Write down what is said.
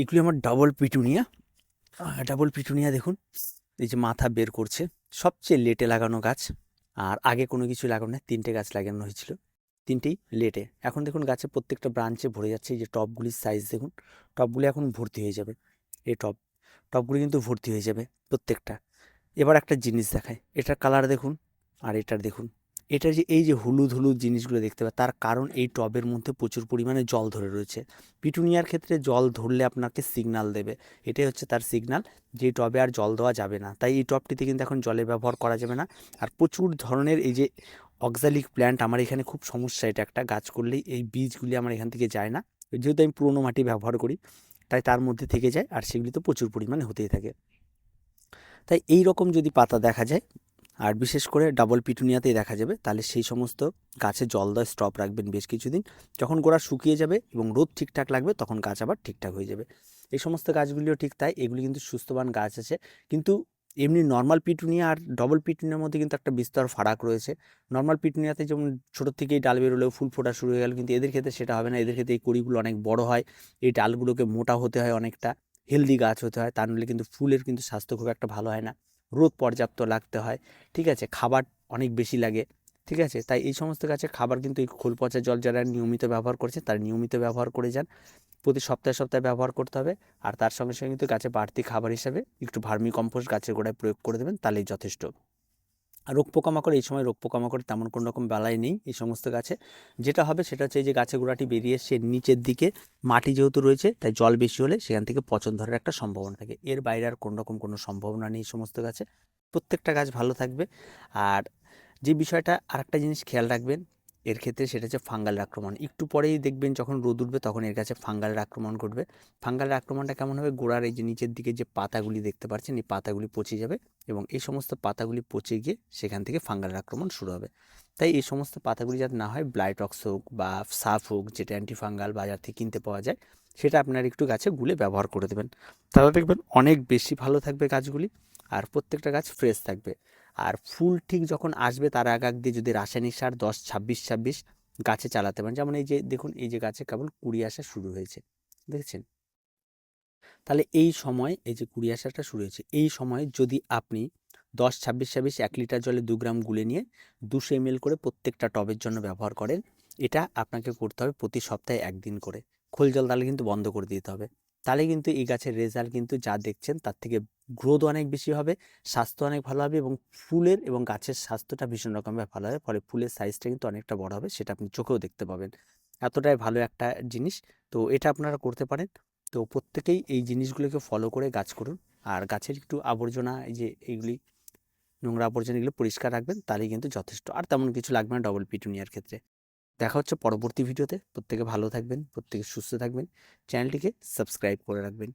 এগুলি আমার double petunia double petunia দেখুন। এই যে মাথা বের করছে। সবচেয়ে লেটে লাগানো গাছ। আর আগে কোনো কিছু লাগানো নেই। তিনটে গাছ লাগানো হয়েছিল। তিনটেই লেটে। এখন দেখুন গাছে প্রত্যেকটা ব্রাঞ্চে ভরে যাচ্ছে। এই যে টবগুলির সাইজ দেখুন। টবগুলি এখন ভর্তি হয়ে যাবে। এই টব টবগুলি কিন্তু ভর্তি হয়ে যাবে প্রত্যেকটা। এবার একটা জিনিস দেখায় এটার কালার দেখুন। আর এটার দেখুন। এটার যে এই যে হলুদ হলুদ জিনিসগুলো দেখতে পায় তার কারণ এই টবের মধ্যে প্রচুর পরিমাণে জল ধরে রয়েছে। পিটুনিয়ার ক্ষেত্রে জল ধরলে আপনাকে সিগনাল দেবে। এটাই হচ্ছে তার সিগনাল যে টবে আর জল দেওয়া যাবে না। তাই এই টবটিতে কিন্তু এখন জলের ব্যবহার করা যাবে না। আর প্রচুর ধরনের এই যে অক্সালিক প্ল্যান্ট আমার এখানে খুব সমস্যা, এটা একটা গাছ করলেই এই বীজগুলি আমার এখান থেকে যায় না। যেহেতু আমি পুরোনো মাটি ব্যবহার করি, তাই তার মধ্যে থেকে যায়, আর সেগুলি তো প্রচুর পরিমাণে হতেই থাকে। তাই এই রকম যদি পাতা দেখা যায় আর বিশেষ করে ডাবল পিটুনিয়াতেই দেখা যাবে। তাহলে সেই সমস্ত গাছে জল দেওয়া স্টপ রাখবেন বেশ কিছুদিন। যখন গোড়া শুকিয়ে যাবে এবং রোদ ঠিকঠাক লাগবে, তখন গাছ আবার ঠিকঠাক হয়ে যাবে। এই সমস্ত গাছগুলিও ঠিক তাই। এগুলি কিন্তু সুস্থবান গাছ আছে। কিন্তু এমনি নর্মাল পিটুনিয়া আর ডবল পিটুনিয়ার মধ্যে কিন্তু একটা বিস্তর ফারাক রয়েছে। নর্মাল পিটুনিয়াতে যেমন ছোটোর থেকেই ডাল বেরোলেও ফুল ফোটা শুরু হয়ে গেল, কিন্তু এদের ক্ষেত্রে সেটা হবে না। এদের ক্ষেত্রে এই কড়িগুলো অনেক বড় হয়। এই ডালগুলোকে মোটা হতে হয় অনেকটা। হেলদি গাছ হতে হয়। তা নাহলে কিন্তু ফুলের কিন্তু স্বাস্থ্য খুব একটা ভালো হয় না। রোদ পর্যাপ্ত লাগতে হয়, ঠিক আছে? খাবার অনেক বেশি লাগে, ঠিক আছে? তাই এই সমস্ত গাছের খাবার কিন্তু এই খোল পচা জল যারা নিয়মিত ব্যবহার করছে, তারা নিয়মিত ব্যবহার করে যান। প্রতি সপ্তাহে সপ্তাহে ব্যবহার করতে হবে। আর তার সঙ্গে সঙ্গে কিন্তু গাছে বাড়তি খাবার হিসাবে একটু ভার্মি কম্পোস্ট গাছের গোড়ায় প্রয়োগ করে দেবেন, তাহলেই যথেষ্ট। রোগ পোকামাকড়, এই সময় রোগ পোকামাকড় তেমন কোনো রকম বেলায় নেই এই সমস্ত গাছে। যেটা হবে সেটা হচ্ছে যে গাছে গোড়াটি বেরিয়ে এসছে নিচের দিকে মাটি যেহেতু রয়েছে, তাই জল বেশি হলে সেখান থেকে পচন ধরার একটা সম্ভাবনা থাকে। এর বাইরে আর কোনো রকম কোনো সম্ভাবনা নেই এই সমস্ত গাছে। প্রত্যেকটা গাছ ভালো থাকবে। আর যে বিষয়টা আরেকটা জিনিস খেয়াল রাখবেন এর ক্ষেত্রে সেটা হচ্ছে ফাঙ্গাল আক্রমণ। একটু পরেই দেখবেন যখন রোদ উঠবে তখন এর কাছে ফাঙ্গালের আক্রমণ ঘটবে। ফাঙ্গালের আক্রমণটা কেমন হবে? গোড়ার এই যে নিচের দিকে যে পাতাগুলি দেখতে পাচ্ছেন, এই পাতাগুলি পচে যাবে এবং এই সমস্ত পাতাগুলি পচে গিয়ে সেখান থেকে ফাঙ্গালের আক্রমণ শুরু হবে। তাই এই সমস্ত পাতাগুলি যাতে না হয়, ব্লাইটক্স হোক বা সাফ হোক, যেটা অ্যান্টিফাঙ্গাল বাজার থেকে কিনতে পাওয়া যায়, সেটা আপনার একটু গাছে গুলে ব্যবহার করে দেবেন। তাহলে দেখবেন অনেক বেশি ভালো থাকবে গাছগুলি আর প্রত্যেকটা গাছ ফ্রেশ থাকবে। আর ফুল ঠিক যখন আসবে তার আগ আগ দিয়ে যদি রাসায়নিক সার দশ, ছাব্বিশ ছাব্বিশ গাছে চালাতে পারেন। যেমন এই যে দেখুন, এই যে গাছে কেবল কুড়ি আসা শুরু হয়েছে। দেখেছেন? তাহলে এই সময় এই যে কুড়ি আসাটা শুরু হয়েছে। এই সময় যদি আপনি দশ, ছাব্বিশ ছাব্বিশ এক লিটার জলে দু গ্রাম গুলে নিয়ে দুশো এম করে প্রত্যেকটা টবের জন্য ব্যবহার করেন, এটা আপনাকে করতে হবে প্রতি সপ্তাহে একদিন করে। খোল জল তাহলে কিন্তু বন্ধ করে দিতে হবে। তাহলে কিন্তু এই গাছের রেজাল্ট কিন্তু যা দেখছেন তার থেকে গ্রোথ অনেক বেশি হবে, স্বাস্থ্য অনেক ভালো হবে এবং ফুলের এবং গাছের স্বাস্থ্যটা ভীষণ রকমভাবে ভালো হবে। ফলে ফুলের সাইজটা কিন্তু অনেকটা বড় হবে সেটা আপনি চোখেও দেখতে পাবেন। এতটাই ভালো একটা জিনিস। তো এটা আপনারা করতে পারেন। তো প্রত্যেকেই এই জিনিসগুলোকে ফলো করে গাছ করুন। আর গাছের একটু আবর্জনা, এই যে এইগুলি নোংরা আবর্জনা এগুলো পরিষ্কার রাখবেন, তাহলেই কিন্তু যথেষ্ট। আর তেমন কিছু লাগবে না ডবল পিটুনিয়ার ক্ষেত্রে। দেখা হচ্ছে পরবর্তী ভিডিওতে। প্রত্যেকে ভালো থাকবেন প্রত্যেকে সুস্থ থাকবেন। চ্যানেলটিকে সাবস্ক্রাইব করে রাখবেন।